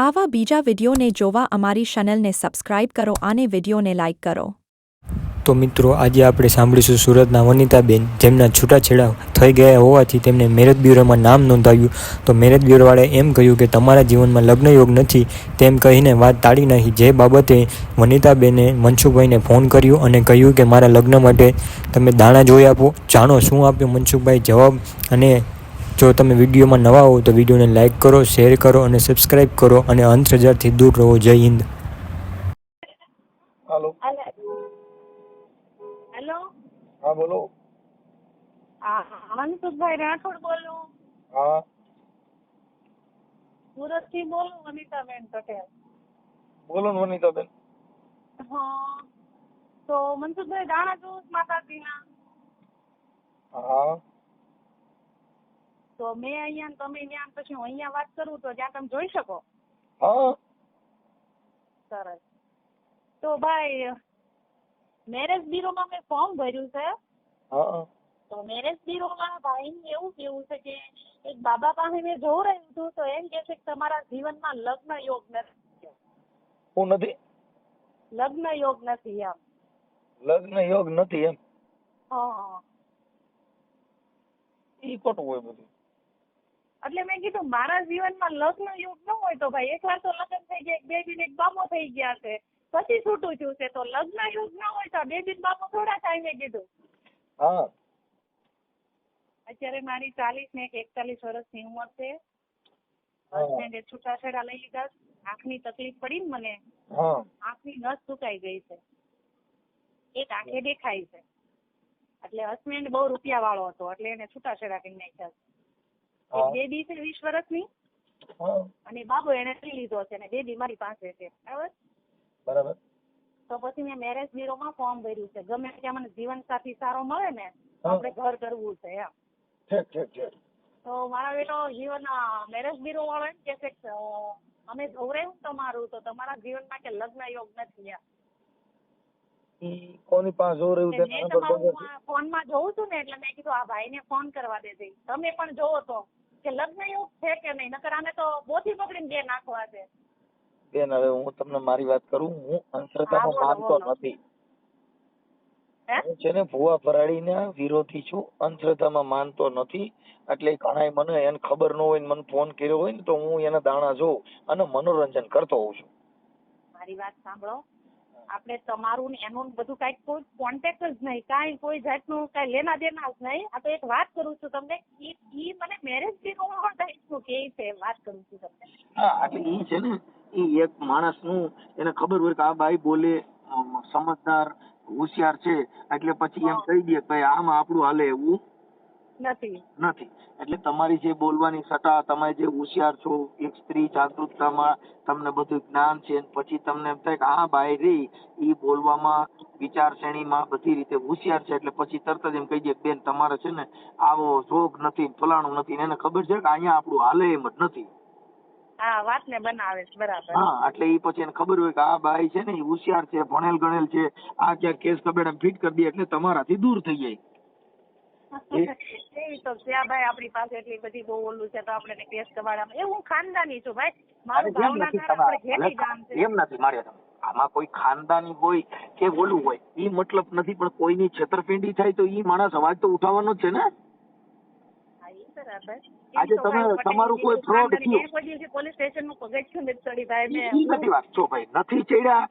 આવા બીજા વિડીયોને જોવા અમારી ચેનલને સબસ્ક્રાઇબ કરો અને વિડીયોને લાઇક કરો. તો મિત્રો, આજે આપણે સાંભળીશું સુરતના વનિતાબેન, જેમના છૂટાછેડા થઈ ગયા હોવાથી તેમને મેરેજ બ્યુરોમાં નામ નોંધાવ્યું તો મેરેજ બ્યુરોવાળાએ એમ કહ્યું કે, તમારા જીવનમાં લગ્ન યોગ નથી. તેમ કહીને વાત ટાળી નાખી જે બાબતે વનિતાબેને મનસુખભાઈને ફોન કર્યો અને કહ્યું કે, મારા લગ્ન માટે તમે દાણા જોઈ આપો. જાણો, શું આપ્યું? મનસુખભાઈ જવાબ અને જો તમે વિડીયોમાં નવા હો તો વિડીયોને લાઇક કરો શેર કરો અને સબસ્ક્રાઇબ કરો અને અંધશ્રદ્ધાથી દૂર રહો. જય હિન્દ. હેલો. હેલો. હા બોલો. હા મનસુખભાઈ રાઠોડ બોલું. હા. સુરતથી બોલું વનિતાબેન પટેલ. બોલો ને વનિતાબેન. હા. તો મનસુખભાઈ દાણા જોઉં માતાજીના. હા. તો મેં અહીંયા ને તમે ત્યાં પછી હું અહીંયા વાત કરું તો ત્યાં તમે જોઈ શકો. હા. સરસ. તો ભાઈ મેરેજ બ્યુરોમાં મેં ફોર્મ ભર્યું છે. હા. તો મેરેજ બ્યુરોમાં ભાઈ એવું કેવું છે કે એક બાબા પાસે મેં જોઉં રહ્યું હતું તો એમ કે છે કે તમારા જીવનમાં લગ્ન યોગ નથી. હું નથી. લગ્ન યોગ નથી એમ. લગ્ન યોગ નથી એમ. હા. ઈ ખોટું હોય બધું. એટલે મેં કીધું મારા જીવનમાં લગ્ન યુગ ન હોય તો ભાઈ એકવાર તો લગ્ન થઈ ગયા એક બેબી ને એક બાબો થઈ ગયા છે. પછી છૂટું થયું છે. તો લગ્ન યુગ ન હોય તો બેબી ને બામો થોડા થાય મેં કીધું. હા. અત્યારે મારી ચાલીસ ને એક એકતાલીસ વર્ષની ઉંમર છે. હસબન્ડે છૂટાછેડા લઈ લીધા. આંખની તકલીફ પડી ને મને. આંખની નસ સુકાઈ ગઈ છે. એક આંખે દેખાય છે. એટલે હસબન્ડ બહુ રૂપિયા વાળો હતો એટલે એને છૂટાછેડા કરી નાખ્યા છે એક છે વીસ વર્ષની. અને બાબો એને લઈ લીધો છે અને બેબી મારી પાસે છે. બરાબર? બરાબર. તો પછી મેં મેરેજ બ્યુરોમાં ફોર્મ ભર્યું છે. ગમે ત્યાં મને જીવન સાથી સારો મળે ને તો આપણે ઘર કરવું છે એમ. ઠીક ઠીક ઠીક. તો મારા બેટો જીવન મેરેજ બ્યુરો વાળો એમ કે છે અમે ગૌરાયું તમારું તો તમારા જીવનમાં કે લગ્ન યોગ નથી એમ. કોની પાસે જોર રહ્યું તેના મેં નંબર છે? ફોનમાં જોઉં છું ને એટલે મેં કીધું આ ભાઈ ને ફોન કરવા દેજે. તમે પણ જોવો તો. કે લગ્ન યોગ છે કે નહીં? નકર આને તો બોથી પકડીને બે નાખવા છે બેન હવે હું તમને મારી વાત કરું હું અંધશ્રદ્ધામાં માનતો નથી. હું? છે ને ભુવા ને વિરોધી છું અંધશ્રદ્ધામાં માનતો નથી. એટલે ઘણાય મને એને ખબર ન હોય ને મને ફોન કર્યો હોય ને તો હું એના દાણા જોઉં અને મનોરંજન કરતો હોઉં છું. મારી વાત સાંભળો. આપણે તમારું ને એનું બધું કઈ કોઈ કોન્ટેક્ટ જ નહીં કાંઈ કોઈ જાતનું કઈ લેના દેના જ નહીં. આ તો એક વાત કરું છું તમને ઈ ઈ મને મેરેજ બ્યુરો ટાઈપનું કે છે વાત કરું છું તમને. હા એટલે એ છે ને એ એક માણસનું એને ખબર હોય કે આ બાઈ બોલે સમજદાર હોશિયાર છે એટલે પછી એમ કહી દે કે આમાં આપણું હાલે એવું. નથી. નથી. એટલે તમારી જે બોલવાની સટા તમે જે હોશિયાર છો એક સ્ત્રી જાગૃતતામાં તમને બધું જ્ઞાન છે પછી તમને એમ થાય કે આ બાઈ રહી ઈ બોલવામાં વિચારશ્રેણીમાં બધી રીતે હોશિયાર છે. એટલે પછી તરત જ એમ કહી દે બેન તમારે છે ને આવો જોગ નથી ફલાણું નથી. એને ખબર છે કે અહીંયા આપણું હાલે એમ જ નથી. હા વાતને બનાવે છે બરાબર. હા એટલે ઈ પછી એને ખબર હોય કે આ ભાઈ છે ને હોશિયાર છે ભણેલ ગણેલ છે આ ક્યાંક કેસ કબેડા ફિટ કરી દે એટલે તમારાથી દૂર થઈ જાય. એવી તો છે ભાઈ આપણી પાસે એટલી બધી બહુ ઓલું છે તો આપણે કેસ કબાડામાં એ હું ખાનદાની છું ભાઈ મારું ભાવનગર આપણે તમારે. ગામ છે એમ નથી મારે આમાં કોઈ ખાનદાની હોય કે ઓલું હોય એ મતલબ નથી પણ કોઈની છેતરપિંડી થાય તો ઈ માણસ અવાજ તો ઉઠાવવાનો જ છે ને. આજે તમે- તમારું કોઈ ફ્રોડ થયું. પોલીસ સ્ટેશનનું પગથિયું નથી ચડી ભાઈ મેં નથી વાત છો ભાઈ નથી ચડ્યા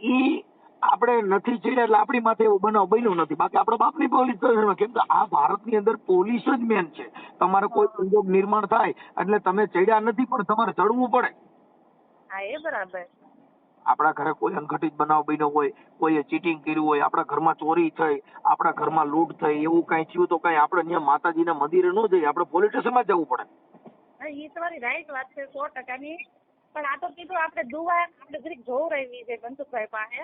ઈ આપણે નથી ચડ્યા એટલે આપણી માથે એવો બનાવ બન્યો નથી. બાકી આપણો બાપની પોલીસ સ્ટેશનમાં કેમ કે આ ભારતની અંદર પોલીસ જ મેન છે. તમારે કોઈ સંજોગ નિર્માણ થાય એટલે તમે ચડ્યા નથી પણ તમારે ચડવું પડે. હા એ બરાબર. આપણા ઘરે કોઈ સંગઠિત બનાવ બન્યો હોય કોઈએ ચીટિંગ કર્યું હોય આપણા ઘરમાં ચોરી થઈ આપણા ઘરમાં લૂંટ થઈ એવું કઈ થયું તો કઈ આપણે ત્યાં માતાજીના મંદિરે ન જઈએ આપણે પોલીસ સ્ટેશનમાં જવું પડે. હા ઈ તમારી રાઈટ વાત છે સો ટકાની. પણ આ તો કીધું આપણે દુવા આપણે જરીક જોવું રહેવી છે મનસુખભાઈ પાસે.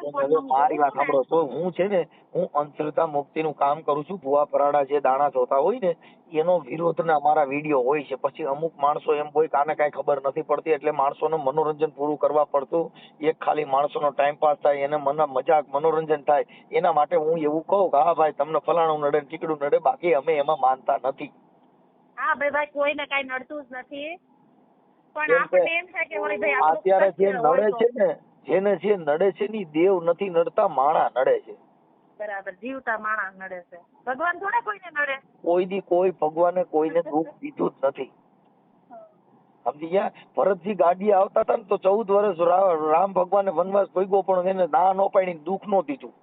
મારી વાત સાંભળો. તો હું છે ને હું અંધશ્રદ્ધા મુક્તિનું કામ કરું છું. ભુવા પરાડા જે દાણા જોતા હોય ને એનો વિરોધના અમારા વીડિયો હોય છે. પછી અમુક માણસો એમ હોય કે આને કાંઈ ખબર નથી પડતી એટલે માણસોનું મનોરંજન પૂરું કરવા પડતું. એક ખાલી માણસોનો ટાઈમ પાસ થાય એને મને મજાક મનોરંજન થાય. એના માટે હું એવું કહું કે હા ભાઈ તમને ફલાણું નડે ને ટીકડું નડે બાકી અમે એમાં માનતા નથી. હા ભાઈ ભાઈ કોઈને કાંઈ નડતું જ નથી. પણ આપણને એમ થાય કે વળી ભાઈ અત્યારે જે નડે છે ને જેને જે નડે છે ની દેવ નથી નડતા માણા નડે છે. બરાબર જીવતા માણસ નડે છે. ભગવાન થોડા કોઈને નડે? કોઈ દી કોઈ ભગવાને કોઈને દુઃખ દીધું જ નથી. સમજી ગયા? ભરતજી ગાડી આવતા હતા ને તો ચૌદ વર્ષ રામ ભગવાને વનવાસ ભોગવો પણ એને ના નો પાડી દુઃખ નો દીધું.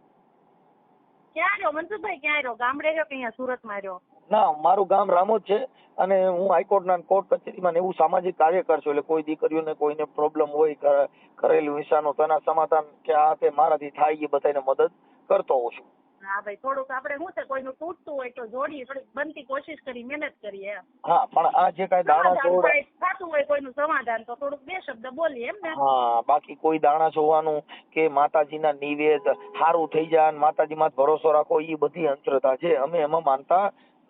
ક્યાં રહ્યો? મનસુખભાઈ ક્યાં રહ્યો? ગામડે રહ્યો કે અહીંયા સુરતમાં રહ્યો? ના મારું ગામ રામોદ છે અને હું હાઈકોર્ટના કોર્ટ કચેરીમાં એવું સામાજિક કાર્યકર છું. એટલે કોઈ દીકરીઓને કોઈને પ્રોબ્લેમ હોય કરેલું હિંસાનો તેના સમાધાન કે આ તે મારાથી થાય એ બધાને મદદ કરતો હોઉં છું. હા ભાઈ થોડુંક આપણે શું છે કોઈનું તૂટતું હોય તો જોડીએ થોડીક બનતી કોશિશ કરી મહેનત કરીએ હા પણ આ જે કાંઈ દાણા થતું હોય કોઈનું સમાધાન તો થોડુંક બે શબ્દ બોલીએ એમ ને. હા બાકી કોઈ દાણા જોવાનું કે માતાજીના નિવેદ સારું થઈ જાય માતાજી માતાજીમાં ભરોસો રાખો એ બધી અંતરતા છે. અમે એમાં માનતા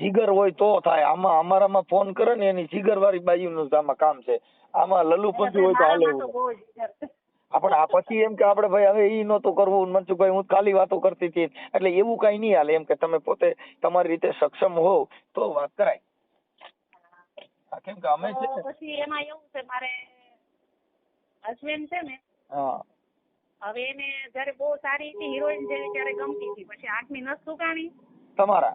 જીગર હોય તો થાય. આમાં અમારામાં ફોન કરે ને એની જીગર વાળી બાયુનું આમાં કામ છે. આમાં લલ્લુ પંચુ હોય તો હાલે. આપણે આ પછી એમ કે આપણે ભાઈ હવે ઈ નહોતું કરવું. મનસુખભાઈ હું ખાલી વાતો કરતી હતી. એટલે એવું કઈ નહીં હાલે. એમ કે તમે પોતે તમારી રીતે સક્ષમ હોવ તો વાત કરાય. કેમ કે અમે છે પછી એમાં એવું છે મારે હસબન્ડ છે ને હા. હવે એને જયારે બહુ સારી હતી હિરોઈન જેવી ત્યારે ગમતી હતી. પછી આઠમી નસ સુકાણી. તમારા?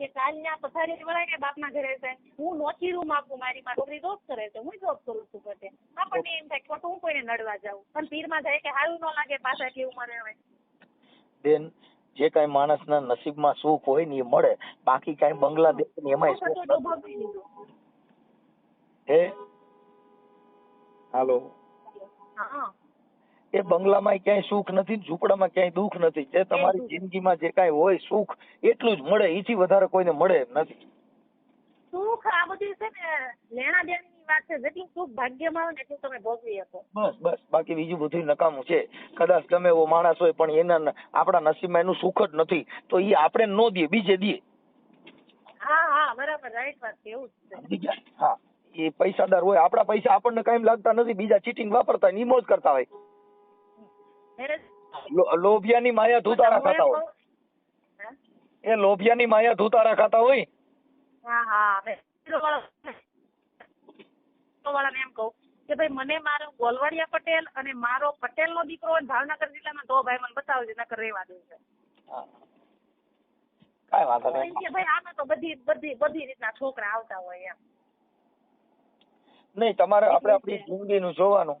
કે કાલ ત્યાં પથારી વળાય કે બાપના ઘરે છે હું નોખી રૂમ આપું મારી માં છોકરી જોબ કરે છે. હું જોબ કરું છું પોતે આપણને એમ થાય ખોટું હું કોઈને નડવા જાઉં. પણ પીરમાં જાય કે સારું ન લાગે પાછા એટલી ઉંમરે હવે? બેન જે કાંઈ માણસના નસીબમાં સુખ હોય ને એ મળે. બાકી કઈ બંગલા ને એમાં હે હાલો. હા. એ બંગલામાં ક્યાંય સુખ નથી ને ઝૂંપડામાં ક્યાંય દુઃખ નથી. જે તમારી. જિંદગીમાં જે કાંઈ હોય સુખ એટલું જ મળે. એથી વધારે કોઈને મળે નથી. સુખ આ બધી છે ને લેણા દેણીની વાત છે. જેટલું સુખ ભાગ્યમાં આવે ને એટલું તમે ભોગવી શકો. બસ બસ. બાકી બીજું બધું નકામું છે. કદાચ ગમે એવો માણસ હોય પણ એના આપણા નસીબમાં એનું સુખ જ નથી. તો એ આપણે ન દઈએ બીજે દઈએ હા હા બરાબર. રાઈટ વાત છે એવું જ છે. સમજી હા. એ પૈસાદાર હોય આપણા પૈસા આપણને કાંઈ લાગતા નથી. બીજા ચીટિંગ વાપરતા ને મોજ કરતા હોય. લોભિયાની માયા ધૂતારા ખાતા હોય? એ લોભિયાની માયા ધૂતારા ખાતા હોય? હા હા હવે એમ કહું કે ભાઈ મને મારો ગોલવાડિયા પટેલ અને મારો પટેલનો દીકરો હોય ને ભાવનગર જિલ્લામાં તો ભાઈ મને બતાવજો નકર રહેવા દે છે. કઈ વાંધો નહીં. કે ભાઈ આમાં તો બધી બધી બધી રીતના છોકરા આવતા હોય એમ. નહીં તમારે આપણે આપણી જિંદગીનું જોવાનું.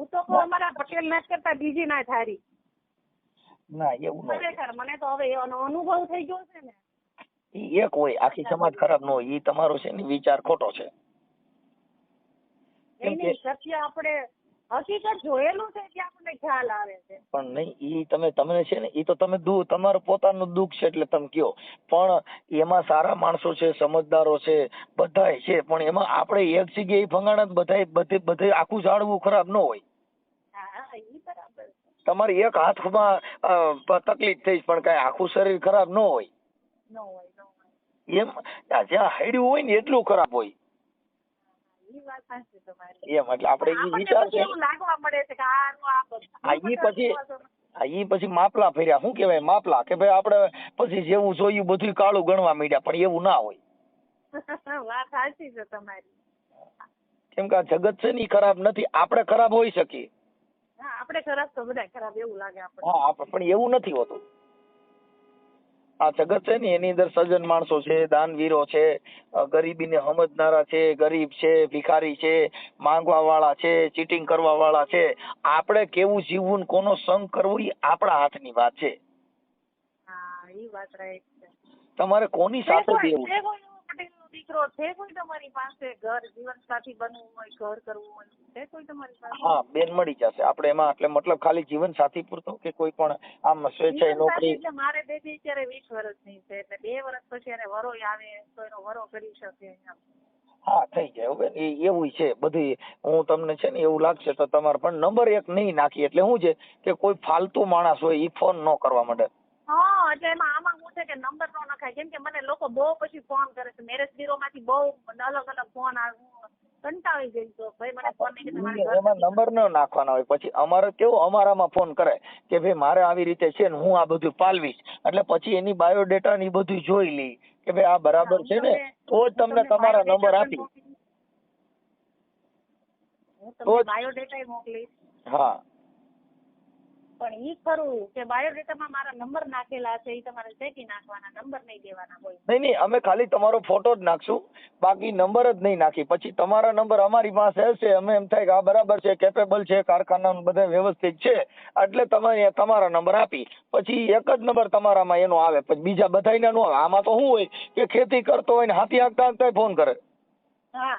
હું તો કહું અમારા પટેલ ના કરતા બીજી ના થારી ના એવું ખરેખર મને તો હવે એનો અનુભવ થઈ ગયો છે ને. ઈ એક હોય આખી સમાજ ખરાબ નો હોય ઈ તમારો છે ને વિચાર ખોટો છે. સત્ય આપણે હકીકત જોયેલું છે કે આપણને ખ્યાલ આવે છે. પણ નહીં ઈ તમે તમને છે ને ઈ તો તમે દુ તમારું પોતાનું દુઃખ છે એટલે તમે કયો. પણ એમાં સારા માણસો છે સમજદારો છે બધાય છે પણ એમાં આપણે એક જગ્યાએ ફંગાણા બધાય બધે બધે આખું જાળવું ખરાબ ન હોય. તમારી એક હાથમાં તકલીફ થઈ પણ કઈ આખું શરીર ખરાબ ન હોય. એમ જ્યાં હાડ્યું હોય ને એટલું ખરાબ હોય. એમ એટલે આપણે એ વિચાર પછી છે. આ ઈ પછી- હા ઈ પછી માપલા ફેર્યા. શું કહેવાય માપલા? કે ભાઈ આપણે પછી જેવું જોયું બધું કાળું ગણવા માંડ્યા પણ એવું ના હોય. વાત સાચી છે તમારી. કેમ કે આ જગત છે ને ખરાબ નથી. આપણે ખરાબ હોઈ શકીએ. હા આપણે ખરાબ તો બધા ખરાબ એવું લાગે આપણે હા પણ એવું નથી હોતું. આ જગત છે ને એની અંદર સજ્જન માણસો છે દાનવીરો છે ગરીબીને સમજનારા છે ગરીબ છે ભિખારી છે માંગવા વાળા છે ચીટિંગ કરવા વાળા છે. આપણે કેવું જીવવું કોનો સંગ કરવો એ આપણા હાથની વાત છે. તમારે કોની સાથે કોઈ દીકરો છે કોઈ તમારી પાસે? ઘર જીવનસાથી બનવું હોય ઘર કરવું હોય છે કોઈ તમારી પાસે? હા બેન મળી જશે. આપણે એમાં એટલે મતલબ ખાલી જીવન સાથી પૂરતો કે કોઈ પણ આમ સ્વેચ્છાએ નોકરી? એટલે મારે બેબી અત્યારે 20 વર્ષની છે એટલે બે વર્ષ પછી એને વરો આવે તો એનો વરો કરી શકે હા થઈ જાય. હવે એ એવું છે બધી હું તમને છે ને એવું લાગશે તો તમારે પણ નંબર એક નહીં નાખી. એટલે શું છે કે કોઈ ફાલતુ માણસ હોય એ ફોન ન કરવા માંડે. હા એટલે એમાં આમાં હું છે કે નંબર નો નખાય. કેમ કે મને લોકો બહુ પછી ફોન કરે છે. મેરેજ બ્યુરો માંથી બહુ અલગ અલગ ફોન આવે. કંટાળી ગઈ તો ભાઈ મને ફોન નહીં કે મારે એમાં નંબર ન નાખવાના હોય. પછી અમારે કેવું? અમારામાં ફોન કરે કે ભાઈ મારે આવી રીતે છે ને હું આ બધું પાલવીશ. એટલે પછી એની બાયોડેટા ને બધું જોઈ લઈ કે ભાઈ આ બરાબર છે ને? તો જ તમને તમારા નંબર આપી. તો બાયોડેટા મોકલીશ. હા. પણ ઈ ખરું કે બાયોડેટામાં મારા નંબર નાખેલા છે ઈ તમારે ચેકી નાખવાના નંબર નહીં દેવાના હોય. નહીં નહીં અમે ખાલી તમારો ફોટો જ નાખશું બાકી નંબર જ નહીં નાખી. પછી તમારા નંબર અમારી પાસે હશે અમે એમ થાય કે આ બરાબર છે કેપેબલ છે કારખાના બધા વ્યવસ્થિત છે એટલે તમારે તમારા નંબર આપી. પછી એક જ નંબર તમારામાં એનો આવે પછી બીજા બધાયના નો આવે. આમાં તો શું હોય કે ખેતી કરતો હોય ને હાથી હાંકતા હાંકતા ફોન કરે. હા.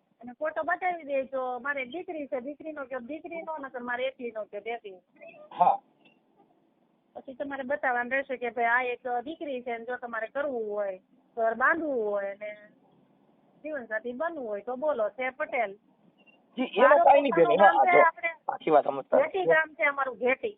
અને ફોટો બતાવી દેજો. મારે દીકરી છે દીકરીનો કે દીકરીનો નકર મારે એકલીનો કયો બેટી હા. પછી તમારે બતાવવાનું રહેશે કે ભાઈ આ એક દીકરી છે ને જો તમારે કરવું હોય ઘર બાંધવું હોય ને જીવનસાથી બનવું હોય તો બોલો છે પટેલ. જી એમાં કાઈ નહીં બેન આખી વાત સમજતા ઘેટી ગામ છે અમારું ઘેટી.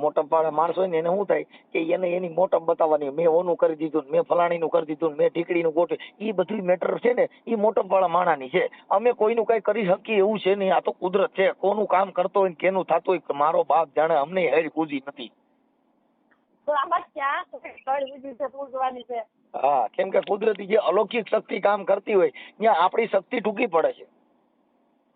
વાળા માણસ હોય ને એને શું થાય કે એને એની મોટમ બતાવવાની. મેં ઓનું કરી દીધું ને મેં ફલાણીનું કરી દીધું મેં ઢીકડીનું ગોઠવ્યું. એ બધું મેટર છે ને એ વાળા માણાની છે. અમે કોઈનું કઈ કરી શકીએ એવું છે નહીં. આ તો કુદરત છે. કોનું કામ કરતો હોય કેનું થતું હોય મારો બાપ જાણે અમને હેર કૂદી નથી. હા કેમ કે કુદરતી જે અલૌકિક શક્તિ કામ કરતી હોય ત્યાં આપણી શક્તિ ટૂંકી પડે છે.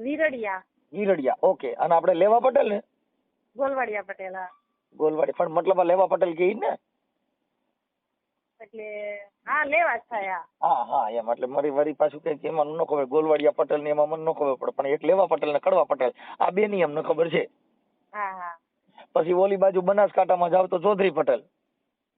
વિરડિયા. વિરડિયા ઓકે. અને આપણે લેવા પટેલ ને? ગોલવાડિયા પટેલ હા. ગોલવાડી પણ મતલબ લેવા પટેલ કે ને? એટલે હા લેવા જ હા. હા હા એમ. એટલે મારી વરી પાછું કઈ એમાં ન ખબર. ગોલવાડિયા પટેલ ને એમાં મને ન ખબર પડે. પણ એક લેવા પટેલ ને કડવા પટેલ. આ બે ની અમને ખબર છે. હા હા. પછી ઓલી બાજુ બનાસકાંઠામાં જાવ તો ચૌધરી પટેલ.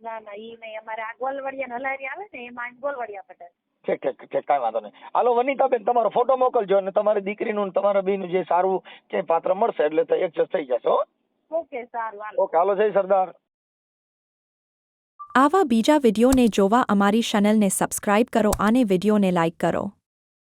ના ના ઈ નહીં. અમારે આ ગોલવાડિયા હલારી આવે ને એમાં ગોલવાડિયા પટેલ. ઠીક ઠીક ઠીક કાંઈ વાંધો નહીં. હાલો વનિતાબેન તમારો ફોટો મોકલજો અને તમારી દીકરીનું ને તમારા બેનું જે સારું જે પાત્ર મળશે એટલે તો એડજસ્ટ થઈ જશે ઓકે સારું હાલો. ઓકે હાલો જય સરદાર. આવા બીજા વિડીયોને જોવા અમારી ચેનલને સબસ્ક્રાઇબ કરો અને વિડીયોને લાઇક કરો.